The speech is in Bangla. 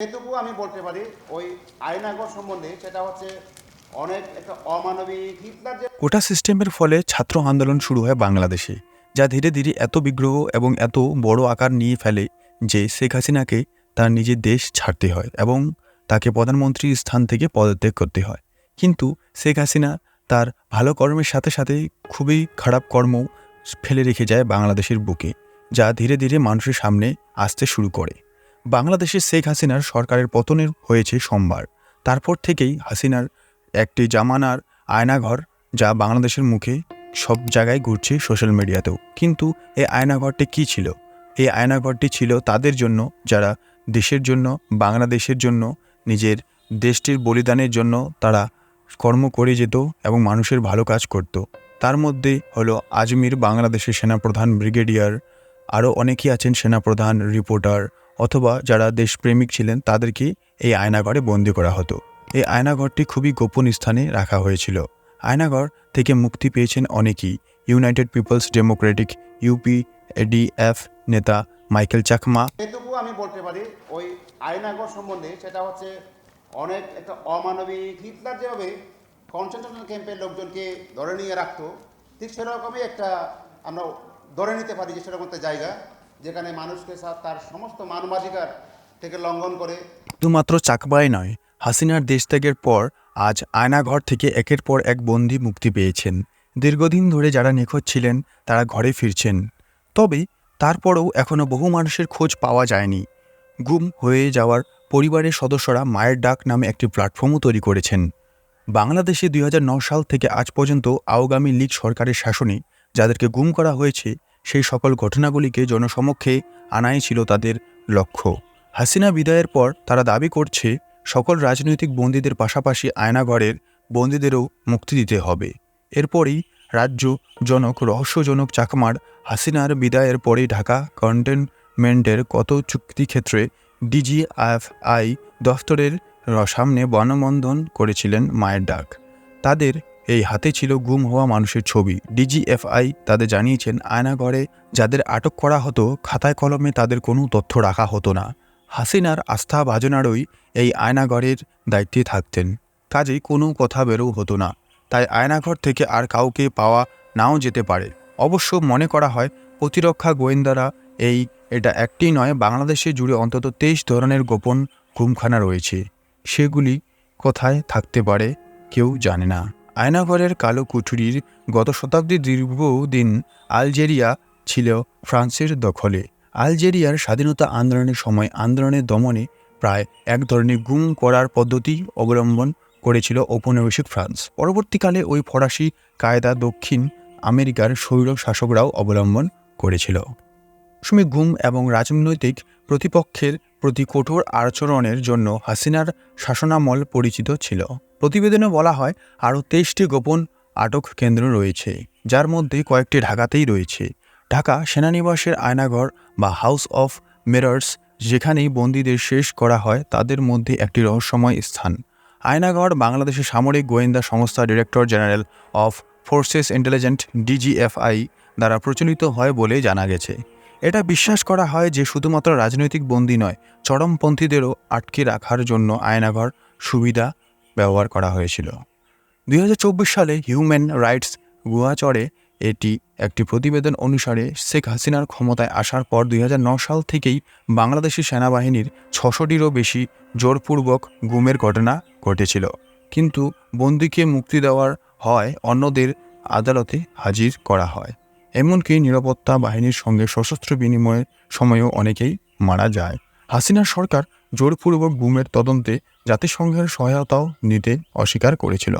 এটুকু আমি বলতে পারি, ওই আয়নাগর সম্বন্ধে সেটা হচ্ছে অনেক একটা অমানবিক হিটলার যে কোটা সিস্টেমের ফলে ছাত্র আন্দোলন শুরু হয় বাংলাদেশে, যা ধীরে ধীরে এত বিগ্রহ এবং এত বড় আকার নিয়ে ফেলে যে শেখ হাসিনাকে তার নিজের দেশ ছাড়তে হয় এবং তাকে প্রধানমন্ত্রীর স্থান থেকে পদত্যাগ করতে হয়। কিন্তু শেখ হাসিনা তার ভালো কর্মের সাথে সাথে খুবই খারাপ কর্ম ফেলে রেখে যায় বাংলাদেশের বুকে, যা ধীরে ধীরে মানুষের সামনে আসতে শুরু করে। বাংলাদেশে শেখ হাসিনার সরকারের পতনের হয়েছে সোমবার। তারপর থেকেই হাসিনার একটি জামানার আয়নাঘর যা বাংলাদেশের মুখে সব জায়গায় ঘুরছে সোশ্যাল মিডিয়াতেও। কিন্তু এই আয়নাঘরটি কী ছিল? এই আয়নাঘরটি ছিল তাদের জন্য, যারা দেশের জন্য, বাংলাদেশের জন্য, নিজের দেশটির বলিদানের জন্য তারা কর্ম করে যেত এবং মানুষের ভালো কাজ করত। তার মধ্যে হলো আজমির, বাংলাদেশের সেনাপ্রধান ব্রিগেডিয়ার, আরও অনেকেই আছেন সেনাপ্রধান, রিপোর্টার অথবা যারা দেশপ্রেমিক ছিলেন, তাদেরকে এই আয়নাঘরে বন্দি করা হতো। এই আয়নাঘরটি খুবই গোপন স্থানে রাখা হয়েছিল। আয়নাঘর থেকে মুক্তি পেয়েছেন অনেকেই। United people's democratic UP, ADF নেতা মাইকেল চাকমা। এটুকু আমি বলতে পারি, ওই আয়নাগর সম্বন্ধে সেটা হচ্ছে অনেক একটা অমানবিক হিটলার যেভাবে কনসেন্ট্রেশন ক্যাম্পের লোকজনকে ধরে নিয়ে রাখতো, ঠিক সেরকমই একটা আমরা ধরে নিতে পারি যে সেরকম একটা জায়গা। যেখানে মানুষকে তার সমস্ত মানবাধিকার থেকে লঙ্ঘন করে। শুধুমাত্র চাকমাই নয়, হাসিনার দেশ ত্যাগের পর আজ আয়নাঘর থেকে একের পর এক বন্দি মুক্তি পেয়েছেন। দীর্ঘদিন ধরে যারা নিখোঁজ ছিলেন, তারা ঘরে ফিরছেন। তবে তারপরেও এখনও বহু মানুষের খোঁজ পাওয়া যায়নি। গুম হয়ে যাওয়ার পরিবারের সদস্যরা মায়ের ডাক নামে একটি প্ল্যাটফর্মও তৈরি করেছেন। বাংলাদেশে দুই সাল থেকে আজ পর্যন্ত আওয়ামী লীগ সরকারের শাসনে যাদেরকে গুম করা হয়েছে সেই সকল ঘটনাগুলিকে জনসমক্ষে আনাই ছিল তাদের লক্ষ্য। হাসিনা বিদায়ের পর তারা দাবি করছে, সকল রাজনৈতিক বন্দীদের পাশাপাশি আয়নাঘরের বন্দীদেরও মুক্তি দিতে হবে। এরপরই রাজ্য জনক, রহস্যজনক চাকমার হাসিনার বিদায়ের পরেই ঢাকা কন্টেনমেন্টের কত চুক্তি ক্ষেত্রে ডিজিএফআই দফতরের সামনে বনবন্ধন করেছিলেন মায়ের ডাক। তাদের এই হাতে ছিল গুম হওয়া মানুষের ছবি। ডিজিএফআই তাদের জানিয়েছেন আয়নাঘরে যাদের আটক করা হতো, খাতায় কলমে তাদের কোনো তথ্য রাখা হতো না। হাসিনার আস্থা ভাজনারই এই আয়নাঘরের দায়িত্বে থাকতেন। কাজেই কোনো কথা বেরো হতো না। তাই আয়নাঘর থেকে আর কাউকে পাওয়া নাও যেতে পারে। অবশ্য মনে করা হয়, প্রতিরক্ষা গোয়েন্দারা এই, এটা একটি নয়, বাংলাদেশে জুড়ে অন্তত তেইশ ধরনের গোপন গুমখানা রয়েছে। সেগুলি কোথায় থাকতে পারে, কেউ জানে না। আয়নাঘরের কালো কুঠুরির গত শতাব্দীর দীর্ঘদিন আলজেরিয়া ছিল ফ্রান্সের দখলে। আলজেরিয়ার স্বাধীনতা আন্দোলনের সময় আন্দোলনের দমনে প্রায় এক ধরনের গুম করার পদ্ধতি অবলম্বন করেছিল ঔপনিবেশিক ফ্রান্স। পরবর্তীকালে ওই ফরাসি কায়দা দক্ষিণ আমেরিকার স্বৈর শাসকরাও অবলম্বন করেছিল। সুমি গুম এবং রাজনৈতিক প্রতিপক্ষের প্রতি কঠোর আচরণের জন্য হাসিনার শাসনামল পরিচিত ছিল। প্রতিবেদনে বলা হয়, আরও তেইশটি গোপন আটক কেন্দ্র রয়েছে, যার মধ্যে কয়েকটি ঢাকাতেই রয়েছে। ঢাকা সেনানিবাসের আয়নাঘর বা হাউস অফ মিরর্স, যেখানেই বন্দীদের শেষ করা হয়, তাদের মধ্যে একটি রহস্যময় স্থান। আয়নাঘর বাংলাদেশের সামরিক গোয়েন্দা সংস্থা director general of forces intelligent DGFI দ্বারা প্রচলিত হয় বলে জানা গেছে। এটা বিশ্বাস করা হয় যে শুধুমাত্র রাজনৈতিক বন্দী নয়, চরমপন্থীদেরও আটকে রাখার জন্য আয়নাঘর সুবিধা ব্যবহার করা হয়েছিল। দুই হাজার চব্বিশ সালে হিউম্যান রাইটস গুয়াচরে এটি একটি প্রতিবেদন অনুসারে শেখ হাসিনার ক্ষমতায় আসার পর দুই সাল থেকেই বাংলাদেশি সেনাবাহিনীর ছশোটিরও বেশি জোরপূর্বক গুমের ঘটনা ঘটেছিল। কিন্তু বন্দিকে মুক্তি দেওয়ার হয় অন্যদের আদালতে হাজির করা হয়। এমনকি নিরাপত্তা বাহিনীর সঙ্গে সশস্ত্র বিনিময়ের সময়ও অনেকেই মারা যায়। হাসিনার সরকার জোরপূর্বক গুমের তদন্তে জাতিসংঘের সহায়তাও নিতে অস্বীকার করেছিল।